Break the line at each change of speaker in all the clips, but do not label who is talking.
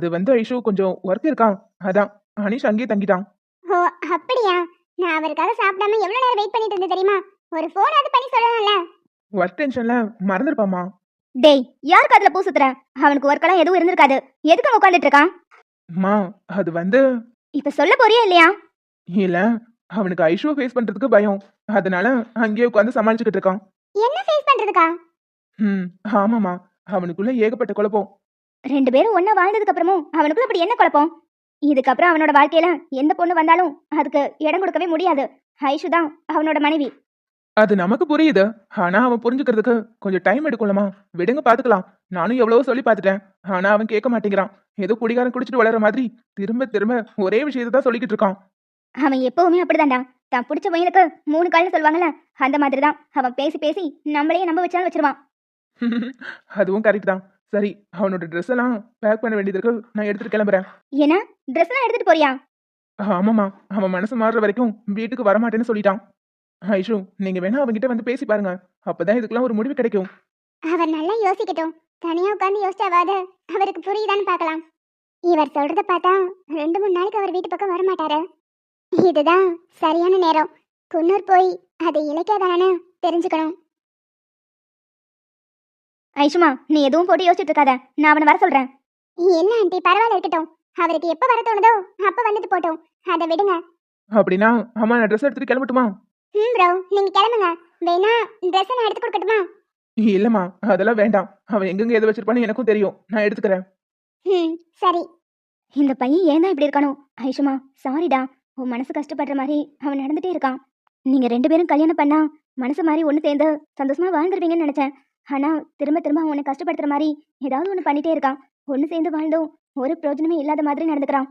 அது வந்து ஐஷு கொஞ்சம் ஒர்க் இருக்கான். அதான் அனிஷ் அங்கேயே தங்கிட்டான்.
ஓ அப்படியா? நான் அவருக்காக சாப்பிடாம எவ்வளவு நேரம் வெயிட் பண்ணிட்டு இருந்தேன் தெரியுமா? ஒரு ஃபோன் அது பண்ணி சொல்லலாம்ல
ஒர்க் டென்ஷன்ல மறந்துருப்பாமா
டேய் யாருக்கு அதுல பூ சுத்துற? அவனுக்கு ஒர்க்கெல்லாம் எதுவும் இருந்திருக்காது. எதுக்கு அவன் உட்காந்துட்டு இருக்கான்?
மா அது வந்து
இப்ப சொல்ல போறியா இல்லையா?
இல்ல அவனுக்கு ஐஷுவை ஃபேஸ் பண்றதுக்கு பயம். அதனால அங்கேயே உட்காந்து சமாளிச்சுக்கிட்டு இருக்கான்.
என்ன ஃபேஸ் பண்றதுக்கா?
ம் ஆமாமா அவனுக்குள்ள ஏகப்பட்ட குழப்பம்.
ரெண்டு பேரும் ஒண்ணா வாழ்ந்ததுக்கு அப்புறமும் அவனுக்குள்ள அப்படி என்ன குழப்பம்? இதுக்கப்புறம் அவனோட வாழ்க்கையில எந்த பொண்ணு வந்தாலும் அதுக்கு இடம் கொடுக்கவே முடியாது. ஐஷு தான் அவனோட மனைவி.
அது நமக்கு புரியுது. ஆனா அவன் புரிஞ்சுக்கிறதுக்கு கொஞ்சம் டைம் எடுக்கும்லமா விடுங்க பாத்துக்கலாம். நானும் எவ்வளவோ சொல்லி பார்த்துட்டேன். ஆனா அவன் கேட்க மாட்டேங்கிறான். ஏதோ குடிகாரன் குடிச்சிட்டு வளர மாதிரி திரும்ப திரும்ப ஒரே விஷயத்தை தான் சொல்லிக்கிட்டு இருக்கான்.
அவன் எப்பவுமே அப்படிதான்டா. தான் பிடிச்ச முயலுக்கு மூணு கால்னு சொல்லுவாங்கல்ல அந்த மாதிரி தான் அவன் பேசி பேசி நம்மளையே நம்ப வச்சாலும் வச்சிருவான்.
அதுவும் கரெக்ட் தான். சரி அவனோட ட்ரெஸ் எல்லாம் பேக் பண்ண வேண்டியது இருக்கு. நான் எடுத்துட்டு கிளம்புறேன்.
ஏன்னா ட்ரெஸ் எல்லாம் எடுத்துட்டு போறியா?
ஆமாமா அவன் மனசு மாறுற வரைக்கும் வீட்டுக்கு வரமாட்டேன்னு சொல்லிட்டான். ஐஷு நீங்க வேணா அவன்கிட்ட வந்து பேசி பாருங்க. அப்பதான் இதுக்கெல்லாம் ஒரு முடிவு கிடைக்கும்.
அவர் நல்லா யோசிக்கட்டும். தனியா உட்காந்து யோசிச்சாவாது. அவருக்கு புரியுதான்னு பார்க்கலாம். இவர் சொல்றத பார்த்தா ரெண்டு மூணு நாளைக்கு அவர் வீட்டு பக்கம் வரமாட்டாரு. இதுதான் சரியான நேரம். குன்னூர் போய் அது இலக்கியதானு தெரிஞ்சுக்கணும்.
ஐஷுமா நீ எதுவும் போட்டு யோசிச்சுட்டு இருக்காத நான் அவனை வர சொல்றேன்.
என்ன ஆண்டி பரவாயில்ல இருக்கட்டும். அவருக்கு எப்ப வர தோணுதோ அப்ப வந்துட்டு போட்டோம். அதை விடுங்க.
அப்படின்னா அம்மா நான் ட்ரெஸ் எடுத்துட்டு கிளம்பட்டுமா?
ம் ப்ரோ நீங்க கிளம்புங்க. வேணா ட்ரெஸ் நான் எடுத்து கொடுக்கட்டுமா?
இல்லம்மா அதெல்லாம் வேண்டாம். அவன் எங்கெங்க எது வச்சிருப்பான்னு எனக்கும் தெரியும். நான் எடுத்துக்கிறேன்.
ம் சரி.
இந்த பையன் ஏன் தான் இப்படி இருக்கானோ? ஐஷுமா சாரிடா உன் மனசு கஷ்டப்படுற மாதிரி அவன் நடந்துட்டே இருக்கான். நீங்க ரெண்டு பேரும் கல்யாணம் பண்ணா மனசு மாதிரி ஒன்று சேர்ந்து சந்தோஷமா வாழ்ந்துருவீங்கன்னு நினைச்சேன். ஆனா திரும்ப திரும்ப அவனை கஷ்டப்படுத்துற மாதிரி ஏதாவது ஒன்று பண்ணிட்டே இருக்கான். ஒன்று சேர்ந்து வாழ்ந்தும் ஒரு பிரயோஜனமே இல்லாத மாதிரி நடந்துக்கிறான்.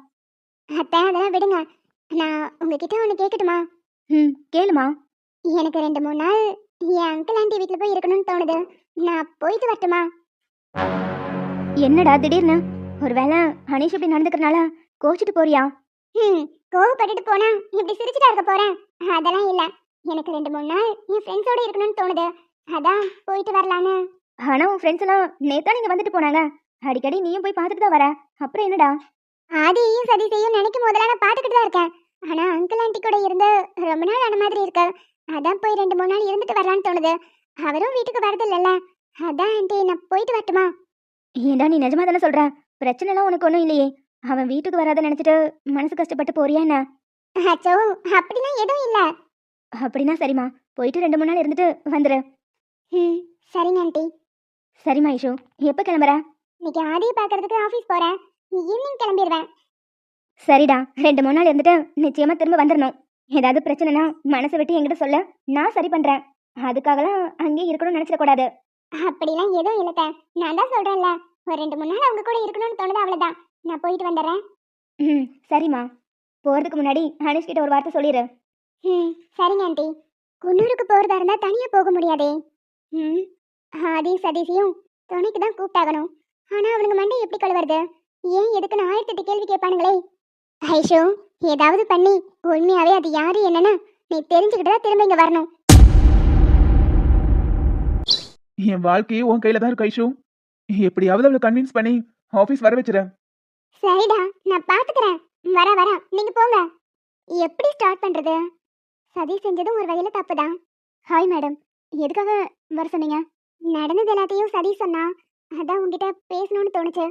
அத்தை அதெல்லாம் விடுங்க. நான் உங்ககிட்ட ஒன்று கேட்கட்டுமா
ம் கேளுமா.
எனக்கு ரெண்டு மூணு நாள் என் அங்கிள் ஆண்டி வீட்டில் போய் இருக்கணும்னு தோணுது. நான் போயிட்டு வரட்டுமா?
என்னடா திடீர்னு? ஒருவேளை அனீஷ் இப்படி நடந்துக்கிறனால கோச்சிட்டு போறியா?
ம் கோவப்பட்டுட்டு போனா இப்படி சிரிச்சுட்டா இருக்க போறேன். அதெல்லாம் இல்ல. எனக்கு ரெண்டு மூணு நாள் என் ஃப்ரெண்ட்ஸோட இருக்கணும்னு தோணுது. அதான் போயிட்டு வரலான்னு.
ஆனா உன் ஃப்ரெண்ட்ஸ் எல்லாம் நேத்தா நீங்க வந்துட்டு போனாங்க. அடிக்கடி நீயும் போய் பார்த்துட்டு தான் வர. அப்புறம் என்னடா?
ஆதியையும் சதீஷையும் நினைக்கும் போதெல்லாம் நான் பார்த்துக்கிட்டு தான் இருக்கேன். ஆனா அங்கிள் ஆண்டி கூட இருந்து ரொம்ப நாள் ஆன மாதிரி இருக்கு. அதான் போய் ரெண்டு மூணு நாள் இருந்துட்டு வரலான்னு தோணுது. அவரும் வீட்டுக்கு வரது இல்லைல்ல அதான் ஆண்டி நான் போயிட்டு வரட்டுமா?
ஏன்டா நீ நிஜமா தானே சொல்ற? பிரச்சனை எல்லாம் உனக்கு ஒன்றும் இல்லையே. அவன் வீட்டுக்கு வராத நினைச்சிட்டு மனசு கஷ்டப்பட்டு போறியா என்ன?
அச்சோ அப்படிலாம் எதுவும் இல்ல.
அப்படின்னா சரிம்மா. போயிட்டு ரெண்டு மூணு நாள் இருந்துட்டு வந்துரு.
ம் சரிங்க ஆண்டி.
சரிம்மா ஐஷு எப்போ கிளம்புற?
இன்னைக்கு ஆதியை பார்க்கறதுக்கு ஆஃபீஸ் போறேன். ஈவினிங் கிளம்பிடுவேன்.
சரிடா ரெண்டு மூணு நாள் இருந்துட்டு நிச்சயமா திரும்ப வந்துடணும் ஏதாவது பிரச்சனைனா மனசை விட்டு என்கிட்ட சொல்ல நான் சரி பண்றேன். அதுக்காகலாம் அங்கேயே இருக்கணும்னு நினைச்சிடக்கூடாது.
அப்படிலாம் எதுவும் இல்லத்த நான் தான் சொல்றேன்ல ஒரு ரெண்டு மூணு நாள் அவங்க கூட இருக்கணும்னு தோணுது அவ்வளவுதான். நான் போயிட்டு வந்துடுறேன்.
ம் சரிம்மா. போகிறதுக்கு முன்னாடி அனுஷ் கிட்ட ஒரு வார்த்தை சொல்லிடு
ம் சரிங்க ஆண்டி. குன்னூருக்கு போறதா இருந்தா தனியா போக முடியாதே. ம். ஆதி சதீஷையும் துணைக்கு தான் கூப்பிட்டாகணும். ஆனா அவனுங்க மண்டை எப்படி கழுவுறது? ஏன் எதுக்குன்னு ஆயிரத்தி எட்டு கேள்வி கேட்பானுங்களே. ஐஷோ ஏதாவது பண்ணி உண்மையாவே அது யாரு என்னன்னு நீ தெரிஞ்சுக்கிட்டு தான் திரும்ப இங்க வரணும்.
என் வாழ்க்கையே உன் கையில தான் இருக்கு ஐஷு. எப்படியாவது அவளை கன்வின்ஸ் பண்ணி ஆபீஸ் வர வச்சிடறேன்
சரிடா நான் பாத்துக்கிறேன். வர வர நீங்க போங்க. எப்படி ஸ்டார்ட் பண்றது? சதீஷ் செஞ்சதும் ஒரு வகையில தப்புதான். ஹாய் மேடம் எதுக்காக வர சொன்னீங்க. நடந்தது எல்லாத்தையும் சதி சொன்னா அதான் உங்ககிட்ட பேசணும்னு தோணுச்சு.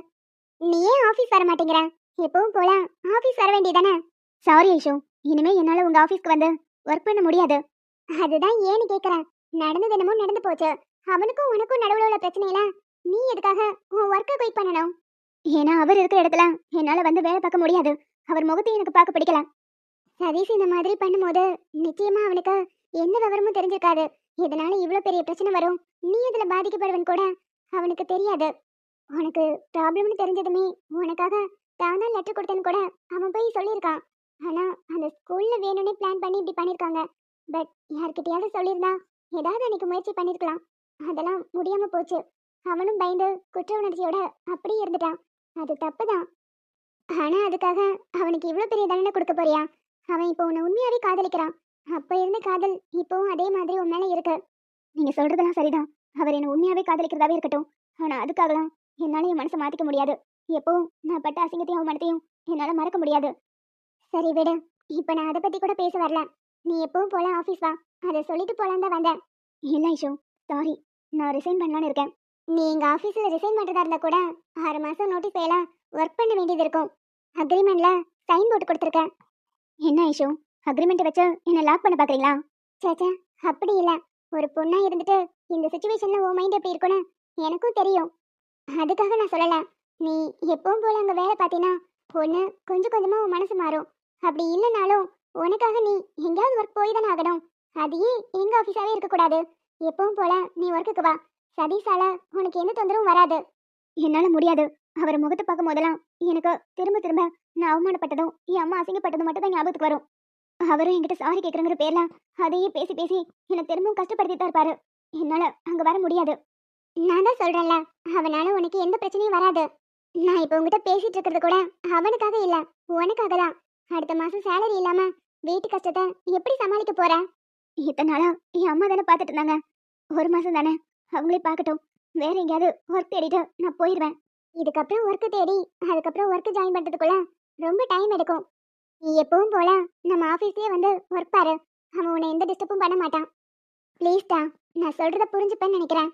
நீ ஏன் ஆபீஸ் வர மாட்டேங்கிற? எப்பவும் போல ஆபீஸ் வர வேண்டியதானே? சாரி ஐஷோ இனிமே என்னால உங்க ஆபீஸ்க்கு வந்து ஒர்க் பண்ண முடியாது. அதுதான் ஏன்னு கேக்குறேன். நடந்தது என்னமோ நடந்து போச்சு. அவனுக்கும் உனக்கும் நடுவுல உள்ள பிரச்சனையில நீ எதுக்காக உன் ஒர்க்கை குயிட் பண்ணணும்? ஏன்னா அவர் இருக்கிற இடத்துல என்னால வந்து வேலை பார்க்க முடியாது. அவர் முகத்தை எனக்கு பார்க்க பிடிக்கல. சதீஷ் இந்த மாதிரி பண்ணும்போது நிச்சயமா அவனுக்கு எந்த விவரமும் தெரிஞ்சிருக்காது. இதனால இவ்வளவு பெரிய பிரச்சனை வரும்? நீ இதுல பாதிக்கப்படுவன் கூட? அவனுக்கு தெரியாது. உனக்கு ப்ராப்ளம்னு தெரிஞ்சதுமே உனக்காக தான் லெட்டர் கொடுத்தேன்னு கூட அவன் போய் சொல்லியிருக்கான். ஆனா அந்த ஸ்கூல்ல வேணும்னே பிளான் பண்ணி இப்படி பண்ணிருக்காங்க பட் யார்கிட்டயாவது சொல்லியிருந்தா ஏதாவது அன்னைக்கு முயற்சி பண்ணிருக்கலாம் அதெல்லாம் முடியாம போச்சு. அவனும் பயந்து குற்ற உணர்ச்சியோட அப்படியே இருந்துட்டான். அது தப்புதான். ஆனா அதுக்காக அவனுக்கு இவ்வளவு பெரிய தண்டனை கொடுக்க போறியா? அவன் இப்போ உன்னை உண்மையாவே காதலிக்கிறான். அப்போ இருந்த காதல் இப்போவும் அதே மாதிரி உன் மேலே இருக்கு. நீங்கள் சொல்றதெல்லாம் சரிதான். அவர் என்ன உண்மையாகவே காதலிக்கிறதாவே இருக்கட்டும். ஆனா அதுக்காகலாம் என்னால் என் மனசை மாற்றிக்க முடியாது. எப்பவும் நான் பட்ட அசிங்கத்தையும் மனத்தையும் என்னால் மறக்க முடியாது. சரி விடு. இப்போ நான் அதை பற்றி கூட பேச வரல. நீ எப்பவும் போல ஆஃபீஸ் வா. அதை சொல்லிட்டு போலாம் தான் வந்தேன். இல்லை ஐஷோ சாரி நான் ரிசைன் பண்ணலான்னு இருக்கேன். நீ எங்கள் ஆஃபீஸில் ரிசைன் பண்ணுறதா இருந்தால் கூட ஆறு மாதம் நோட்டீஸ் செய்யலாம். ஒர்க் பண்ண வேண்டியது இருக்கும். அக்ரிமெண்ட்டில் சைன் போட்டு கொடுத்துருக்கேன். என்ன ஐஷோ? அக்ரிமெண்ட் வச்சு என்ன லாக் பண்ண பாக்குறீங்களா? சேச்சே அப்படி இல்ல. ஒரு பொண்ணா இருந்துட்டு இந்த சுச்சுவேஷன்ல உன் மைண்ட் எப்படி இருக்கும்னு எனக்கும் தெரியும். அதுக்காக நான் சொல்லல. நீ எப்பவும் போல அங்க வேலை பார்த்தீங்கன்னா பொண்ணு கொஞ்சம் கொஞ்சமா உன் மனசு மாறும். அப்படி இல்லைனாலும் உனக்காக நீ எங்கேயாவது ஒர்க் போய் தானே ஆகணும். அதையே எங்க ஆஃபீஸாவே இருக்கக்கூடாது எப்பவும் போல நீ ஒர்க்குக்கு வா. சதீஷால உனக்கு எந்த தொந்தரவும் வராது. என்னால முடியாது. அவர் முகத்தை பார்க்கும் போதெல்லாம் எனக்கு திரும்ப திரும்ப நான் அவமானப்பட்டதும் என் அம்மா அசிங்கப்பட்டதும் மட்டும் தான் ஞாபகத்துக்கு வரும். அவரும் என்கிட்ட சாரி கேட்குறங்கிற பேர்ல அதையே பேசி பேசி என்னை திரும்பவும் கஷ்டப்படுத்தி தான் இருப்பாரு என்னால அங்க வர முடியாது. நான் தான் சொல்றேன்ல அவனால உனக்கு எந்த பிரச்சனையும் வராது. நான் இப்போ உங்ககிட்ட பேசிட்டு இருக்கிறது கூட அவனுக்காக இல்ல உனக்காக தான். அடுத்த மாசம் சேலரி இல்லாம வீட்டு கஷ்டத்தை எப்படி சமாளிக்க போற? இத்தனை நாளா என் அம்மா தானே பார்த்துட்டு இருந்தாங்க. ஒரு மாசம் தானே அவங்களே பார்க்கட்டும். வேற எங்கேயாவது ஒர்க் தேடிட்டு நான் போயிடுவேன். இதுக்கப்புறம் ஒர்க்கு தேடி அதுக்கப்புறம் ஒர்க்கு ஜாயின் பண்றதுக்குள்ள ரொம்ப டைம் எடுக்கும். நீ எப்பவும் போல நம்ம ஆஃபீஸ்லயே வந்து ஒர்க் பாரு. அவன் உன்னை எந்த டிஸ்டர்பும் பண்ண மாட்டான். ப்ளீஸ்டா நான் சொல்றத புரிஞ்சுப்பேன்னு நினைக்கிறேன்.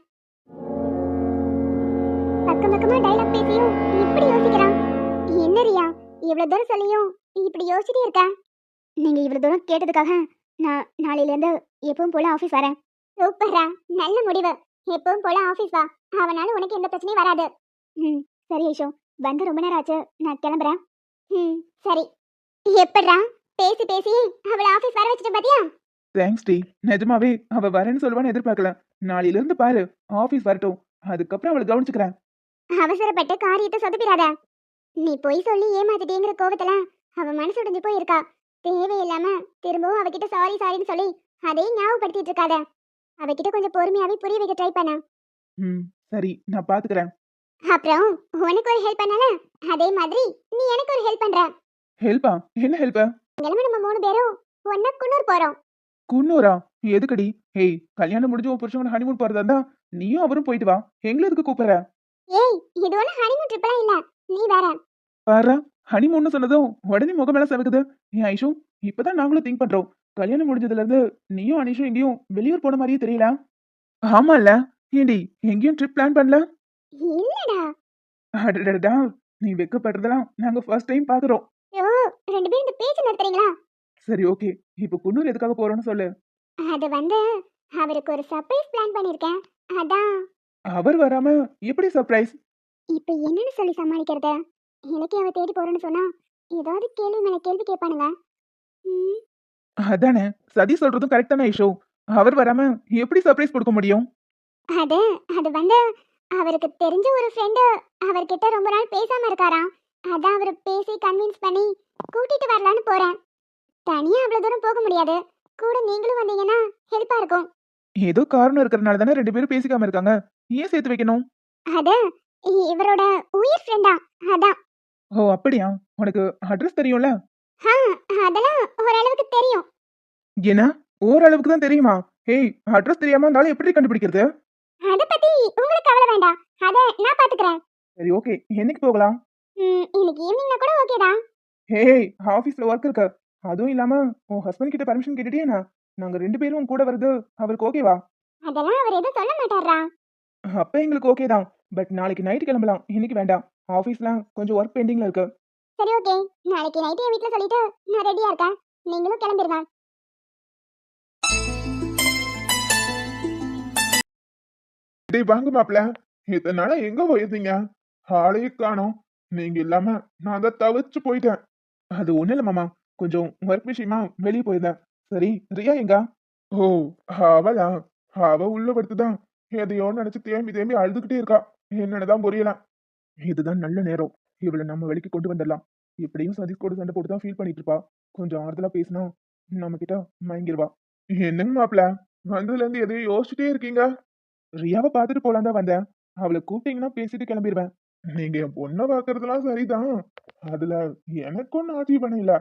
பக்கம் பக்கமா டைலாக் பேசியும் இப்படி யோசிக்கிறான். என்ன ரியா இவ்வளவு தூரம் சொல்லியும் இப்படி யோசிச்சுட்டே இருக்க? நீங்க இவ்வளவு தூரம் கேட்டதுக்காக நான் நாளையிலேருந்து எப்பவும் போல ஆஃபீஸ் வரேன். சூப்பரா நல்ல முடிவு. எப்பவும் போல ஆஃபீஸ் வா. அவனால உனக்கு எந்த பிரச்சனையும் வராது. ம் சரி ஐஷோ வந்து ரொம்ப நேரம் ஆச்சு. நான் கிளம்புறேன். ம் சரி. எப்படா? பேசி பேசி அவளை ஆபீஸ் வர வச்சுட்டு பாத்தியா?
தேங்க்ஸ் டி. நிஜமாவே அவ வரேன்னு சொல்லுவான்னு எதிர்பார்க்கல. நாளையில இருந்து பாரு ஆபீஸ் வரட்டும். அதுக்கப்புறம் அவளை கவனிச்சுக்கிறேன்.
அவசரப்பட்டு காரியத்தை சொதப்பிடாத. நீ பொய் சொல்லி ஏமாத்திட்டேங்கிற கோவத்துல அவ மனசு உடைஞ்சு போயிருக்கா. தேவையில்லாம திரும்பவும் அவகிட்ட சாரி சாரின்னு சொல்லி அதையும் ஞாபகப்படுத்திட்டு இருக்காத. அவகிட்ட கொஞ்சம் பொறுமையாவே புரிய வைக்க ட்ரை பண்ண.
ம் சரி. நான் பாத்துக்கிறேன்.
அப்புறம் உனக்கு ஒரு ஹெல்ப் பண்ணல? அதே மாதிரி நீ எனக்கு ஒரு ஹெல்ப் பண்ற.
ஹெல்ப்பா? என்ன ஹெல்ப்
கிளம்ப நம்ம மூணு பேரும் ஒன்னா குன்னூர் போறோம்.
குன்னூரா? எதுக்கடி? ஏய் கல்யாணம் முடிஞ்சு உன் புருஷன் ஹனிமூன் போறதா இருந்தா நீயும் அவரும் போயிட்டு வா. எங்களை எதுக்கு கூப்பிடுற?
ஏய் இது ஒண்ணு ஹனிமூன் ட்ரிப்லாம் இல்ல. நீ வேற.
பாரா ஹனிமூன்னு சொன்னதும் உடனே முகமெல்லாம் செவக்குது ஏன் ஐஷு இப்பதான் நாங்களும் திங்க் பண்றோம். கல்யாணம் முடிஞ்சதுல இருந்து நீயும் அனிஷும் எங்கேயும் வெளியூர் போன மாதிரியே தெரியல. ஆமால ஏண்டி எங்கேயும் ட்ரிப் பிளான் பண்ணல?
இல்லடா.
அடடடா நீ வெக்கப்படுறதெல்லாம் நாங்க ஃபர்ஸ்ட் டைம் பாக்குறோம்.
ரெண்டு பேரும் இந்த பேச்சு நடத்துறீங்களா?
சரி ஓகே. இப்போ குன்னூர் எதுக்காக போறோம்னு சொல்லு.
அது வந்து அவருக்கு ஒரு சர்ப்ரைஸ் பிளான் பண்ணிருக்கேன். அதான்.
அவர் வராம எப்படி சர்ப்ரைஸ்
இப்ப என்னன்னு சொல்லி சமாளிக்கிறது? எனக்கு அவ தேடி போறேன்னு சொன்னா ஏதாவது கேள்வி மேல கேள்வி கேட்பானுங்க. ம்,
அதானே. சதி சொல்றதும் கரெக்ட் தானே ஐஷோ? அவர் வராம எப்படி சர்ப்ரைஸ் கொடுக்க முடியும்?
அது அது வந்து அவருக்கு தெரிஞ்ச ஒரு ஃப்ரெண்டு அவர்கிட்ட ரொம்ப நாள் பேசாம இருக்காராம். அதான் அவர் பேசி கன்வின்ஸ் பண்ணி கூட்டிட்டு வரலான்னு போறேன். தனியா அவ்வளவு தூரம் போக முடியாது. கூட நீங்களும் வந்தீங்கன்னா ஹெல்ப்பா இருக்கும்.
ஏதோ காரணம் இருக்கிறனால தானே ரெண்டு பேரும் பேசிக்காம இருக்காங்க. ஏன் சேர்த்து வைக்கணும்?
அது இவரோட உயிர் ஃப்ரெண்டா அதான்.
ஓ அப்படியா? உனக்கு அட்ரஸ் தெரியும்ல?
அதெல்லாம் ஓரளவுக்கு தெரியும்.
என்ன? ஓரளவுக்கு தான் தெரியுமா? ஏய் அட்ரஸ் தெரியாம இருந்தாலும் எப்படி கண்டுபிடிக்கிறது?
அத பத்தி உங்களுக்கு கவலை வேண்டாம். அத நான் பாத்துக்கிறேன்.
சரி ஓகே என்னைக்கு போகலாம்?
இன்னைக்கு ஈவினிங்னா கூட ஓகே தான்.
ஹேய் ஆபீஸ்ல ஒர்க் இருக்கு? அதுவும் இல்லாம உன் ஹஸ்பண்ட் கிட்ட பர்மிஷன் கேட்டுட்டே நாங்க ரெண்டு பேரும் உன் கூட வருது அவருக்கு ஓகேவா
அதெல்லாம் அவர் எதுவும் சொல்ல மாட்டாரா?
அப்ப எங்களுக்கு ஓகே தான். பட் நாளைக்கு நைட் கிளம்பலாம். இன்னைக்கு வேண்டாம். ஆபீஸ்ல கொஞ்சம் ஒர்க் பெண்டிங்ல இருக்கு.
சரி ஓகே நாளைக்கு நைட்டு என் வீட்ல சொல்லிட்டு நான் ரெடியா இருக்கேன். நீங்களும் கிளம்பிருங்க
டேய் வாங்க மாப்ள இத்தனை நாளா எங்க போயிருந்தீங்க? ஆளையே காணோம். நீங்க இல்லாம நான் தான் தவிச்சு போயிட்டேன்.
அது ஒன்றும் இல்லை மாமா. கொஞ்சம் ஒர்க் விஷயமா வெளியே போயிருந்தேன் சரி ரியா எங்கா?
ஓ அவளா? அவ உள்ள படுத்துதான். எதையோ நினைச்சு தேம்பி தேம்பி அழுதுகிட்டே இருக்கா. என்னன்னுதான் புரியல
இதுதான் நல்ல நேரம். இவளை நம்ம வெளிக்கு கொண்டு வந்துடலாம். இப்படியும் சதீஷ் கூட சண்டை போட்டு தான் ஃபீல் பண்ணிட்டு இருப்பா. கொஞ்சம் ஆறுதலா பேசினா நம்ம கிட்ட மயங்கிடுவா
என்னங்க மாப்பிள? வந்ததுல இருந்து எதையும் யோசிச்சுட்டே இருக்கீங்க.
ரியாவை பார்த்துட்டு போலாம் தான் வந்தேன். அவளை கூப்பிட்டீங்கன்னா பேசிட்டு கிளம்பிடுவேன்
நீங்க என் பொண்ணை பாக்குறதுலாம் சரிதான். அதுல எனக்கு ஒன்றும் ஆட்சேபணம் இல்ல.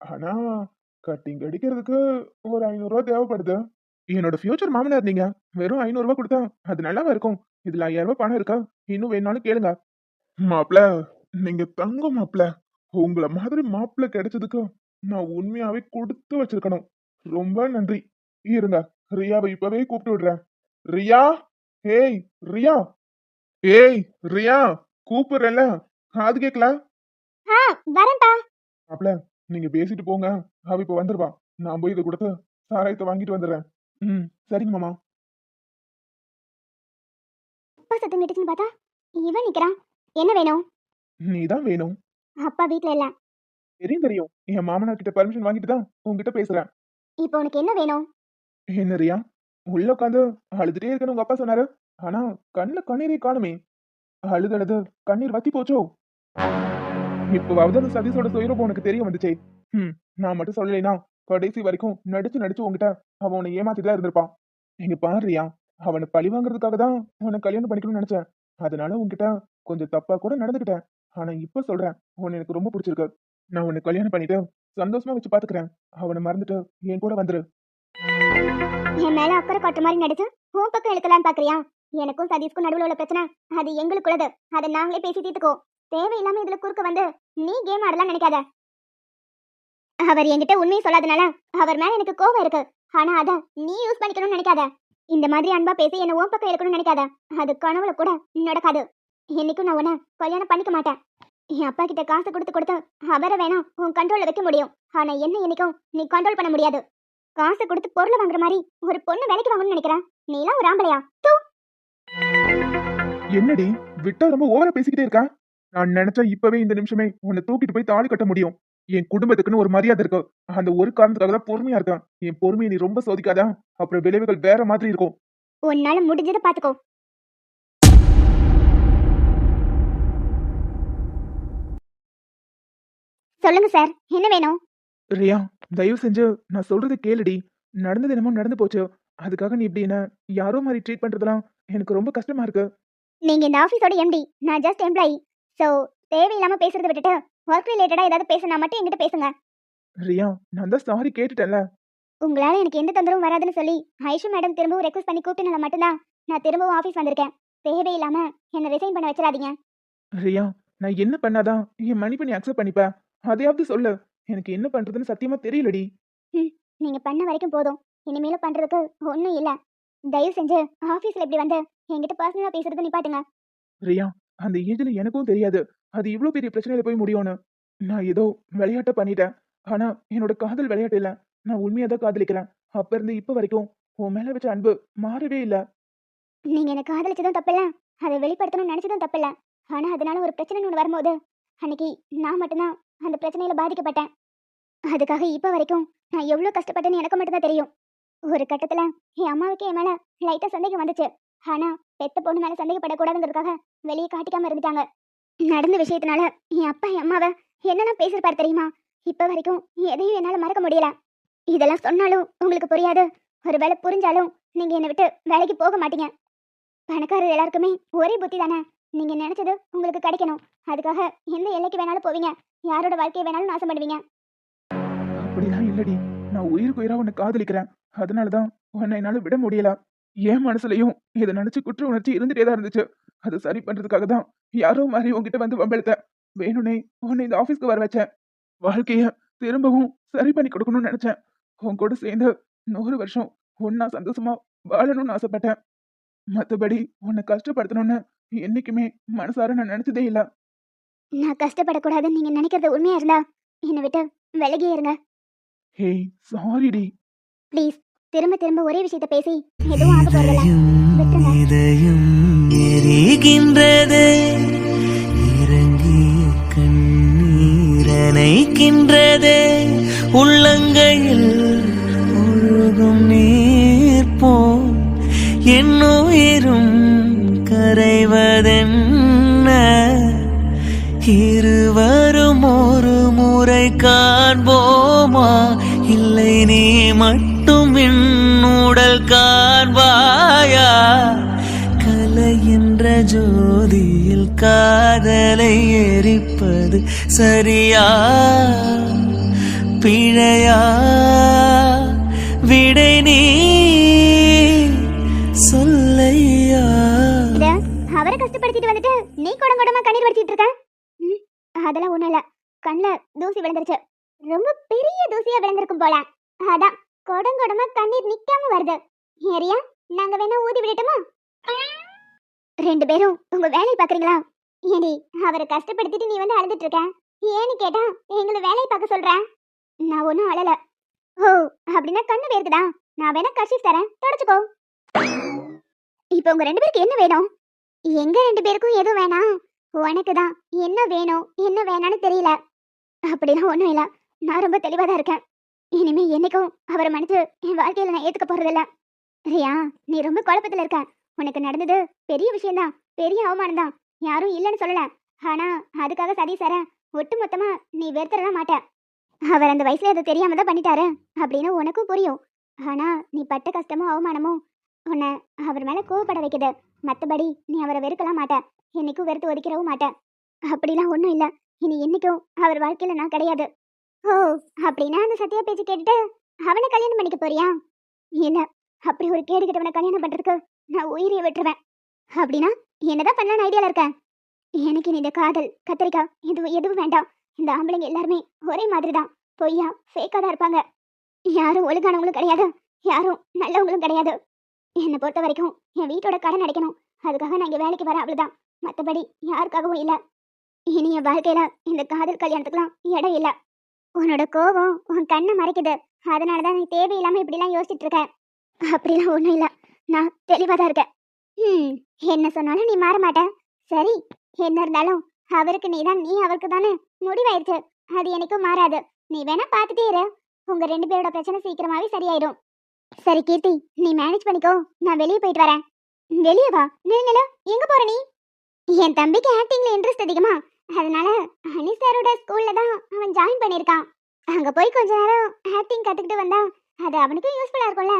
ஆனா கட்டிங் அடிக்கிறதுக்கு ஒரு ஐநூறு ரூபா தேவைப்படுது.
என்னோட ஃபியூச்சர் மாமனார் நீங்க வெறும் ஐநூறு ரூபா கொடுத்தா அது நல்லாவா இருக்கும்? இதுல ஐயாயிரம் ரூபாய் பணம் இருக்கா? இன்னும் வேணாலும் கேளுங்க.
மாப்ள நீங்க தங்க மாப்பிள உங்களை மாதிரி மாப்பிள கிடைச்சதுக்கு நான் உண்மையாவே கொடுத்து வச்சிருக்கணும். ரொம்ப நன்றி. இருங்க ரியாவை இப்பவே கூப்பிட்டு விடுறேன். ரியா ஏய் ரியா. ஏய் ரியா. கூப்பிடுறேன்ல. காது கேட்கல
ஆ வரேன்ப்பா.
மாப்பிள நீங்க பேசிட்டு போங்க. அவ இப்ப வந்துருவா. நான் போய் இதை கொடுத்து சாராயத்தை வாங்கிட்டு வந்துடுறேன். ம் சரிங்க மாமா.
அப்பா சத்தம் கேட்டுச்சுன்னு பார்த்தா இவன் நிக்கிறான். என்ன வேணும்?
நீதான் வேணும்.
அப்பா வீட்ல இல்ல.
தெரியும் தெரியும். என் மாமனார் கிட்ட பர்மிஷன் வாங்கிட்டு தான் உங்ககிட்ட பேசுறேன்.
இப்போ உனக்கு என்ன வேணும்?
என்ன ரியா? உள்ள உட்காந்து அழுதுட்டே இருக்கணும் உங்க அப்பா சொன்னாரு. ஆனா கண்ணுல கண்ணீரே காணுமே. அழுது அழுது கண்ணீர் வத்தி போச்சோ? இப்பவாவது அந்த சதீஷோட சுயரூபம் உனக்கு தெரிய வந்துச்சே. ம் நான் மட்டும் சொல்லலைனா கடைசி வரைக்கும் நடிச்சு நடிச்சு உன்கிட்ட அவன் உன்னை ஏமாத்திட்டு தான் இருந்திருப்பான். இங்க பாருறியா அவனை பழி வாங்குறதுக்காக தான் உன்னை கல்யாணம் பண்ணிக்கணும்னு நினைச்சேன். அதனால உன்கிட்ட கொஞ்சம் தப்பா கூட நடந்துக்கிட்டேன் ஆனா இப்ப சொல்றேன் உன்னை எனக்கு ரொம்ப பிடிச்சிருக்கு. நான் உன்னை கல்யாணம் பண்ணிட்டு சந்தோஷமா வச்சு பாத்துக்கிறேன். அவனை மறந்துட்டு என் கூட வந்துரு.
என் மேல அக்கறை காட்டுற மாதிரி நடிச்சு உன் பக்கம் இழுக்கலான்னு பாக்குறியா? எனக்கும் சதீஷ்க்கும் நடுவில் உள்ள பிரச்சனை. அது எங்களுக்குள்ளது. அதை நாங்களே பேசி தீர்த்துக்கோ தேவையில்லாம இதுல குறுக்க வந்து நீ கேம் ஆடலாம் நினைக்காத. அவர் என்கிட்ட உண்மையை சொல்லாதனால அவர் மேல எனக்கு கோவம் இருக்கு. ஆனா அத நீ யூஸ் பண்ணிக்கணும்னு நினைக்காத. இந்த மாதிரி அன்பா பேசி என்ன ஓம் பக்கம் இருக்கணும்னு நினைக்காத. அது கனவுல கூட நடக்காது. என்னைக்கும் நான் உன்னை கல்யாணம் பண்ணிக்க மாட்டேன். என் அப்பா கிட்ட காசு கொடுத்து கொடுத்து அவரை வேணா உன் கண்ட்ரோல்ல வைக்க முடியும். ஆனா என்ன என்னைக்கும் நீ கண்ட்ரோல் பண்ண முடியாது. காசு கொடுத்து பொருளை வாங்குற மாதிரி ஒரு பொண்ணு வேலைக்கு வாங்கணும்னு நினைக்கிறேன். நீலாம் ஒரு ஆம்பளையா? தூ!
என்னடி? விட்டா ரொம்ப ஓவரா பேசிக்கிட்டே இருக்கா? நான் நினைச்சா இப்பவே இந்த நிமிஷமே உன்னை தூக்கிட்டு போய் தாலி கட்ட முடியும். என் குடும்பத்துக்குன்னு ஒரு மரியாதை இருக்கு. அந்த ஒரு காரணத்துக்காக தான் பொறுமையா இருக்கேன். என் பொறுமையை நீ ரொம்ப சோதிக்காதா. அப்புறம் விளைவுகள் வேற மாதிரி இருக்கும்.
உன்னால முடிஞ்சதை பாத்துக்கோ. சொல்லுங்க சார். என்ன வேணும்?
ரியா தயவு செஞ்சு நான் சொல்றது கேளுடி. நடந்தது என்னமோ நடந்து போச்சு. அதுக்காக நீ இப்படி என்ன யாரோ மாதிரி ட்ரீட் பண்றதெல்லாம் எனக்கு ரொம்ப கஷ்டமா இருக்கு.
நீங்க இந்த ஆபீஸோட எம்டி நான் ஜஸ்ட் எம்ப்ளாயி சோ தேவையில்லாம பேசுறதை விட்டுட்டு ஒர்க் ரிலேட்டடா ஏதாவது பேசினா மட்டும் என்கிட்ட பேசுங்க.
ரியா நான் தான் சாரி கேட்டுட்டேன்ல.
உங்களால எனக்கு எந்த தொந்தரவும் வராதுன்னு சொல்லி ஐஷு மேடம் திரும்பவும் ரெக்வஸ்ட் பண்ணி கூப்பிட்டனால மட்டும்தான் நான் திரும்பவும் ஆபீஸ் வந்திருக்கேன். தேவையில்லாம என்ன ரிசைன் பண்ண வச்சிடாதீங்க.
ரியா நான் என்ன பண்ணாதான் என் மன்னிப்பை நீ அக்செப்ட் பண்ணிப்ப? அதையாவது சொல்லு. எனக்கு என்ன பண்றதுன்னு சத்தியமா தெரியலடி.
நீங்க பண்ண வரைக்கும் போதும். இனிமேலும் பண்றதுக்கு ஒண்ணும் இல்ல. தயவு செஞ்சு ஆபீஸ்ல இப்படி வந்து என்கிட்ட பர்சனலா பேசுறது நிப்பாட்டுங்க.
ரியா அந்த ஏஜ்ல எனக்கும் தெரியாது. அது இவ்ளோ பெரிய பிரச்சனையில போய் முடியும்னு. நான் ஏதோ விளையாட்ட பண்ணிட்டேன். ஆனா என்னோட காதல் விளையாட்டு இல்ல. நான் உண்மையா தான் காதலிக்கிறேன். அப்ப இருந்து இப்ப வரைக்கும் உன் மேல வச்ச அன்பு மாறவே இல்ல.
நீங்க எனக்கு காதலிச்சதும் தப்பில்ல. அதை வெளிப்படுத்தணும்னு நினைச்சதும் தப்பில்ல. ஆனா அதனால ஒரு பிரச்சனை ஒன்று வரும்போது அன்னைக்கு நான் மட்டும்தான் அந்த பிரச்சனையில பாதிக்கப்பட்டேன். அதுக்காக இப்ப வரைக்கும் நான் எவ்வளவு கஷ்டப்பட்டேன்னு எனக்கு மட்டும்தான் தெரியும். ஒரு கட்டத்துல என் அம்மாவுக்கு என் மேல லைட்டா சந்தேகம் வந்துச்சு. ஆனா பெத்த பொண்ணு மேல சந்தேகப்படக்கூடாதுங்கிறதுக்காக வெளியே காட்டிக்காம இருந்துட்டாங்க. நடந்த விஷயத்தினால என் அப்பா என் அம்மாவை என்னெல்லாம் பேசிருப்பாரு தெரியுமா? இப்ப வரைக்கும் எதையும் என்னால மறக்க முடியல. இதெல்லாம் சொன்னாலும் உங்களுக்கு புரியாது. ஒருவேளை புரிஞ்சாலும் நீங்க என்னை விட்டு வேலைக்கு போக மாட்டீங்க. பணக்காரர் எல்லாருக்குமே ஒரே புத்தி தானே? நீங்க நினைச்சது உங்களுக்கு கிடைக்கணும். அதுக்காக எந்த எல்லைக்கு வேணாலும் போவீங்க. யாரோட வாழ்க்கையை வேணாலும் நாசம் பண்ணுவீங்க.
அப்படிலாம் இல்லடி. நான் உயிருக்கு உயிரா உன்னை காதலிக்கிறேன். அதனாலதான் உன்னை என்னால விட முடியல. என் மனசுலயும் இதை நினைச்சு குற்ற உணர்ச்சி இருந்துட்டே தான் இருந்துச்சு. அதை சரி பண்றதுக்காக தான் யாரோ மாதிரி உன்கிட்ட வந்து வம்பெழுத்தேன் வேணும்னே உன்னை இந்த ஆபீஸ்க்கு வர வச்சேன். வாழ்க்கைய திரும்பவும் சரி பண்ணி கொடுக்கணும்னு நினைச்சேன். உன் கூட சேர்ந்து நூறு வருஷம் ஒன்னா சந்தோஷமா வாழணும்னு ஆசைப்பட்டேன். மத்தபடி உன்னை கஷ்டப்படுத்தணும்னு என்னைக்குமே மனசார நான் நினைச்சதே இல்ல.
நான் கஷ்டப்படக்கூடாதுன்னு நீங்க நினைக்கிறது உண்மையா இருந்தா என்னை விட்டு விலகியே இருங்க.
ஹேய் சாரிடி.
ப்ளீஸ் திரும்ப திரும்ப ஒரே விஷயத்த பேசி எதுவும் ஆக போறதில்ல.
இதயம் எரிகின்றது. இறங்கிய கண்ணீர் உள்ளங்கையில் ஒழுகும் நீர் போல் என்னுயிரும் கரைவதென்ன? இருவரும் ஒரு முறை காண்போமா? இல்லை நீ மட்டும் விண்ணூடல் காண்பாயா? கலைகின்ற ஜோதியில் காதலை எரிப்பது சரியா? பிழையா? விடை நீ சொல்லையா?
அவரை கஷ்டப்படுத்திட்டு வந்துட்டு நீ கொடங்கொடமா கண்ணீர் வடிச்சிட்டு இருக்க? அதெல்லாம் ஒண்ணும் இல்ல. கண்ணுல தூசி விழுந்துருச்சு. ரொம்ப பெரிய தூசியா விழுந்திருக்கும் போல. அதான். குடம் தண்ணீர் நிக்காம வருது. ஏரியா நாங்க வேணா ஊதி விடட்டுமா? ரெண்டு பேரும் உங்க வேலையை பாக்குறீங்களா ஏடி அவரை கஷ்டப்படுத்திட்டு நீ வந்து அழுதுட்டு இருக்க? ஏன்னு கேட்டா எங்களை வேலையை பார்க்க சொல்றேன் நான் ஒன்றும் அழல. ஓ அப்படின்னா கண்ணு வேர்க்குதா? நான் வேணா கர்ஷிப் தரேன். தொடச்சுக்கோ. இப்போ உங்க ரெண்டு பேருக்கு என்ன வேணும்? எங்க ரெண்டு பேருக்கும் எதுவும் வேணாம் உனக்கு தான் என்ன வேணும்? என்ன வேணான்னு தெரியல. அப்படிலாம் ஒன்றும் இல்லை. நான் ரொம்ப தெளிவாக தான் இருக்கேன். இனிமே என்னைக்கும் அவரை மன்னிச்சு என் வாழ்க்கையில நான் ஏத்துக்க போறதில்ல. ரியா நீ ரொம்ப குழப்பத்துல இருக்க. உனக்கு நடந்தது பெரிய விஷயம்தான் பெரிய அவமானம் தான் யாரும் இல்லைன்னு சொல்லல. ஆனா அதுக்காக சதி சார ஒட்டு மொத்தமா நீ வெறுத்துடலாம் மாட்ட. அவர் அந்த வயசுல அதை தெரியாம தான் பண்ணிட்டாரு அப்படின்னு உனக்கும் புரியும். ஆனா நீ பட்ட கஷ்டமும் அவமானமும் உன்னை அவர் மேல கோவப்பட வைக்குது. மத்தபடி நீ அவரை வெறுக்கலாம் மாட்ட. என்னைக்கும் வெறுத்து ஒதுக்கிறவும் மாட்ட. அப்படிலாம் ஒன்றும் இல்லை. இனி என்னைக்கும் அவர் வாழ்க்கையில நான் கிடையாது. ஓ அப்படின்னா அந்த சத்யா பேச்சு கேட்டுட்டு அவனை கல்யாணம் பண்ணிக்க போறியா? என்ன அப்படி ஒரு கேடு கிட்டவனை கல்யாணம் பண்றதுக்கு நான் உயிரியை விட்டுருவேன். அப்படின்னா என்னதான் பண்ணலாம்னு ஐடியால இருக்கேன் எனக்கு இந்த காதல் கத்திரிக்காய் இது எதுவும் வேண்டாம். இந்த ஆம்பளைங்க எல்லாருமே ஒரே மாதிரி தான் பொய்யா ஃபேக்காக தான் இருப்பாங்க. யாரும் ஒழுங்கானவங்களும் கிடையாது. யாரும் நல்லவங்களும் கிடையாது. என்னை பொறுத்த வரைக்கும் என் வீட்டோட கடன் அடைக்கணும். அதுக்காக நான் இங்கே வேலைக்கு வரேன் அவ்வளோதான் மற்றபடி யாருக்காகவும் இல்லை. இனி என் வாழ்க்கையில இந்த காதல் கல்யாணத்துக்குலாம் இடம் இல்லை. உன்னோட கோபம் உன் கண்ணை மறைக்குது. அதனால தான் நீ தேவையில்லாம இப்படிலாம் யோசிச்சுட்டு இருக்க. அப்படிலாம் ஒன்றும் இல்லை. நான் தெளிவாக தான் இருக்கேன். ம் என்ன சொன்னாலும் நீ மாற மாட்ட. சரி என்ன இருந்தாலும் அவருக்கு நீ தான் நீ அவருக்கு தானே முடிவாயிருச்சு அது எனக்கும் மாறாது. நீ வேணா பார்த்துட்டே இரு. உங்க ரெண்டு பேரோட பிரச்சனை சீக்கிரமாவே சரியாயிடும். சரி கீர்த்தி நீ மேனேஜ் பண்ணிக்கோ. நான் வெளியே போயிட்டு வரேன். வெளியே வா. நில்லுல எங்க போற நீ? என் தம்பிக்கு ஆக்டிங்ல இன்ட்ரெஸ்ட் அதிகமா. அதனால ஹனி சாரோட ஸ்கூல்ல தான் அவன் ஜாயின் பண்ணியிருக்கான். அங்க போய் கொஞ்ச நேரம் ஆக்டிங் கத்துக்கிட்டு வந்தா அது அவனுக்கும் யூஸ்ஃபுல்லா இருக்கும்ல.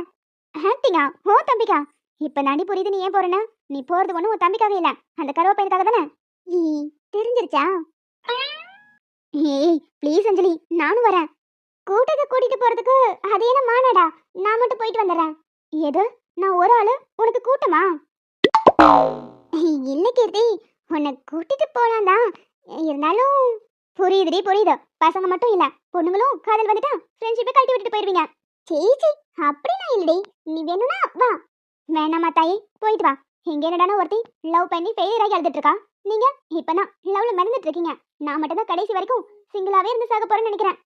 ஆக்டிங்கா ஓ தம்பிக்கா. இப்ப நாடி புரியுது நீ ஏன் போறேன்னு? நீ போறது ஒண்ணும் உன் தம்பிக்காவே இல்ல. அந்த கருவ பையனுக்காக தானே தெரிஞ்சிருச்சா? ஏய் ப்ளீஸ் அஞ்சலி நானும் வரேன். கூட்டத்தை கூட்டிட்டு போறதுக்கு அது என்ன மானடா? நான் மட்டும் போயிட்டு வந்துடுறேன். எது? நான் ஒரு ஆளு? உனக்கு கூட்டமா? இல்ல கீர்த்தி. உன்னை கூட்டிட்டு போலாம் தான் இருந்தாலும் புரியுதுடி புரியுது. பசங்க மட்டும் இல்ல பொண்ணுங்களும் காதல் வந்துட்டா ஃப்ரெண்ட்ஷிப்பை கழட்டி விட்டுட்டு போயிருவீங்க. சேச்சி அப்படிலாம் இல்லடி. நீ வேணும்னா வா. வேணாமா தாயி. போயிட்டு வா. இங்க என்னடானா ஒருத்தி லவ் பண்ணி ஃபெயிலியர் ஆகி அழுதுட்டு இருக்கா. நீங்க இப்பதான் லவ்ல மறந்துட்டு இருக்கீங்க. நான் மட்டும் தான் கடைசி வரைக்கும் சிங்கிளாவே இருந்து சாக போறேன்னு நினைக்கிறேன்.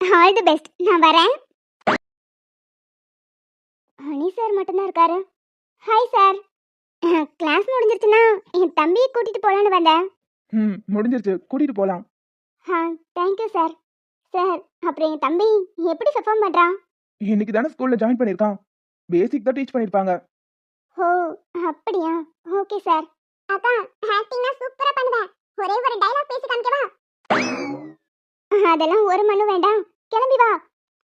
ஆல் தி பெஸ்ட் நான் வரேன். ஹனி சார் மட்டும்தான் இருக்காரு. ஹாய் சார் கிளாஸ் முடிஞ்சிருச்சுன்னா என் தம்பியை கூட்டிட்டு போலான்னு வந்தேன்.
ம் முடிஞ்சிருச்சு. கூட்டிட்டு போலாம்.
ஆ தேங்க்யூ சார் சார் அப்புறம் என் தம்பி எப்படி பெர்ஃபார்ம் பண்றான்?
இன்னைக்கு தானே ஸ்கூல்ல ஜாயின் பண்ணிருக்கான் பேசிக் தான் டீச் பண்ணிருப்பாங்க
ஓ அப்படியா? ஓகே சார் அக்கா ஆக்டிங்னா சூப்பரா பண்ணுவேன். ஒரே ஒரு டயலாக் பேசி காமிக்கவா? அதெல்லாம் ஒரு மண்ணு வேண்டாம். கிளம்பி வா.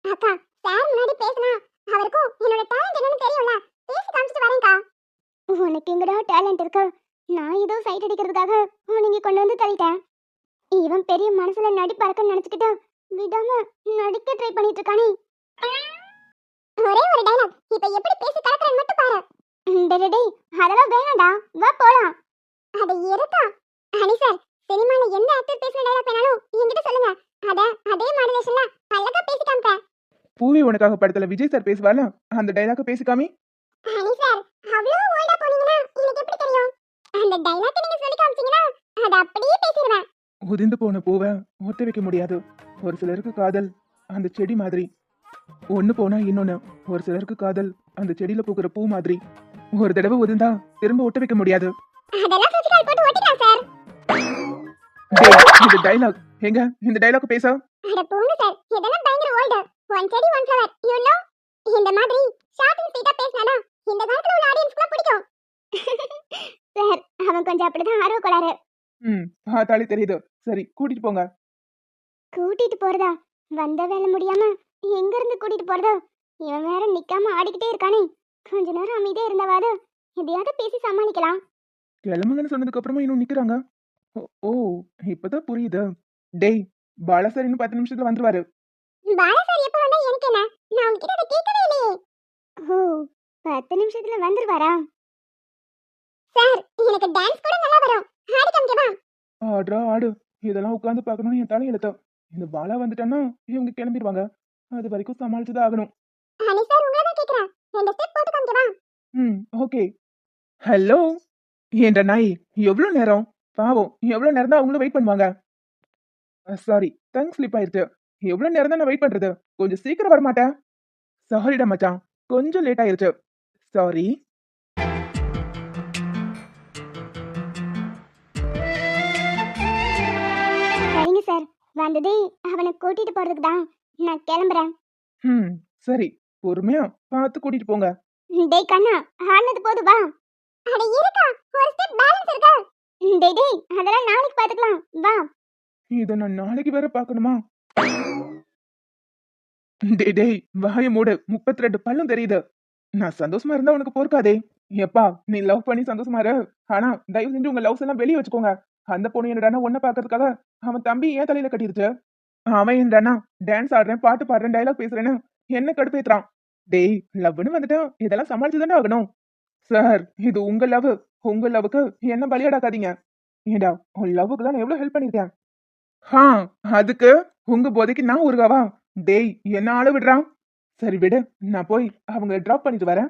அக்கா சார் முன்னாடி பேசினா அவருக்கும் என்னோட டேலண்ட் என்னன்னு தெரியும்ல. பேசி காமிச்சிட்டு வரேன்க்கா. உனக்கு எங்கடா டேலண்ட் இருக்கு? நான் ஏதோ சைட் அடிக்கிறதுக்காக உனக்கு கொண்டு வந்து தள்ளிட்டேன். இவன் பெரிய மனசுல நடிப்பறக்க நினைச்சுக்கிட்டு விடாம நடிக்க ட்ரை பண்ணிட்டு இருக்கானே ஒரே ஒரு டயலாக் இப்ப எப்படி பேசி கலக்குறேன்னு மட்டும் பாரு. டேய் டேய் அதெல்லாம் வேணாம்டா. வா போலாம். அட இருக்கா ஹனி சார் சினிமால எந்த ஆக்டர் பேசுற டயலாக் வேணாலும் என்கிட்ட சொல்லுங்க. அத அதே மாடுலேஷன்ல அழகா பேசி காமிப்பேன்.
பூவி உனக்காக படத்துல விஜய் சார் பேசுவார்ல அந்த டைலாக பேசிக்காமி
ஹனி சார் அவ்வளோ ஓல்டா போனீங்கன்னா எனக்கு எப்படி தெரியும்? அந்த டயலாக் நீங்க சொல்லி காமிச்சீங்கன்னா அத அப்படியே பேசிடுவேன்
உதிர்ந்து போன பூவை ஒத்த வைக்க முடியாது. ஒரு சிலருக்கு காதல் அந்த செடி மாதிரி. ஒன்று போனா இன்னொன்று ஒரு சிலருக்கு காதல் அந்த செடியில பூக்கிற பூ மாதிரி. ஒரு தடவை உதிர்ந்தா திரும்ப ஒட்ட வைக்க முடியாது. இது டைலாக் எங்க இந்த டைலாக் பேச.
அட போங்க சார் இதெல்லாம் பயங்கர ஓல்டு ஒன் செடி ஒன் ஃப்ளவர் யூ நோ இந்த மாதிரி ஷார்ட் அண்ட் ஸ்வீட்டா பேசினாதான் இந்த காலத்துல உள்ள சார் அவன் கொஞ்சம் அப்படிதான் ஆர்வ கோளாறு
ம் பார்த்தாலே தெரியுது. சரி கூட்டிட்டு போங்க.
கூட்டிட்டு போறதா? வந்த வேலை முடியாம எங்க இருந்து கூட்டிட்டு போறதா? இவன் வேற நிக்காம ஆடிக்கிட்டே இருக்கானே. கொஞ்ச நேரம் அமைதியா இருந்தவாது? எதையாவது பேசி சமாளிக்கலாம்.
கிளம்புங்கன்னு சொன்னதுக்கு அப்புறமா இன்னும் நிக்கிறாங்க. ஓ, இப்பதான் புரியுது. டேய் பாலா சார் இன்னும் பத்து நிமிஷத்துல வந்துருவாரு.
பாலா சார் எப்ப வந்தா எனக்கு என்ன? நான் உங்ககிட்ட அதை கேட்கவே இல்லையே. ஓ பத்து நிமிஷத்துல வந்துருவாரா? சார் எனக்கு டான்ஸ் கூட நல்லா வரும். ஆடி காமிக்கவா
ஆடுறா ஆடு. இதெல்லாம் உட்காந்து பார்க்கணும்னு என் தலை எழுத்தம் இந்த பாலா வந்துட்டான்னா இவங்க கிளம்பிடுவாங்க. அது வரைக்கும் சமாளிச்சுதான் ஆகணும்
ஹனி சார் உங்களை தான் கேக்குறேன் ரெண்டு ஸ்டெப் போட்டு காமிக்கவா
ம் ஓகே. ஹலோ? என்ற நாய் எவ்வளோ நேரம்? பாவம் எவ்வளோ நேரம் தான் அவங்களும் வெயிட் பண்ணுவாங்க. சாரி டங் ஸ்லிப் ஆயிருச்சு. எவ்வளோ நேரம் தான் நான் வெயிட் பண்றது? கொஞ்சம் சீக்கிரம் வர மாட்டேன் சாரிடா மச்சான் கொஞ்சம் லேட் ஆயிருச்சு.
சாரி வந்ததே அவனை கூட்டிட்டு போறதுக்கு தான். நான் கிளம்புறேன்.
ம் சரி. பொறுமையா பார்த்து கூட்டிட்டு போங்க.
டேய் கண்ணா ஆனது போது வா. அட இருக்கா ஒரு ஸ்டெப் பேலன்ஸ் இருக்கா? டேய் டேய் அதெல்லாம் நாளைக்கு பாத்துக்கலாம் வா.
இதை நான் நாளைக்கு வேற பார்க்கணுமா? டேய் டேய் வாய மூடு. முப்பத்தி ரெண்டு பல்லும் தெரியுது. நான் சந்தோஷமா இருந்தா உனக்கு பொறுக்காதே. எப்பா நீ லவ் பண்ணி சந்தோஷமா இரு. ஆனா தயவு செஞ்சு உங்க லவ்ஸ் எல்லாம் வெளியே வச்சுக்கோங்க. அந்த பொண்ணு என்னடானா ஒன்ன பாக்குறதுக்காக அவன் தம்பி ஏன் தலையில கட்டிருச்சு அவன் என்னடானா டான்ஸ் ஆடுறேன் பாட்டு பாடுறேன் டைலாக் பேசுறேன்னு என்ன கடுப்பேத்துறான். டேய் லவ்னு வந்துட்டா இதெல்லாம் சமாளிச்சு தானே ஆகணும். சார் இது உங்க லவ் உங்க லவ்வுக்கு என்ன பலியாடாக்காதீங்க. ஏண்டா உன் லவ்வுக்கு தான் நான் எவ்வளவு ஹெல்ப் பண்ணிருக்கேன் ஹா அதுக்கு உங்க போதைக்கு நான் உருகாவா டேய் என்ன ஆள விடுறான்? சரி விடு நான் போய் அவங்க டிராப் பண்ணிட்டு வரேன்.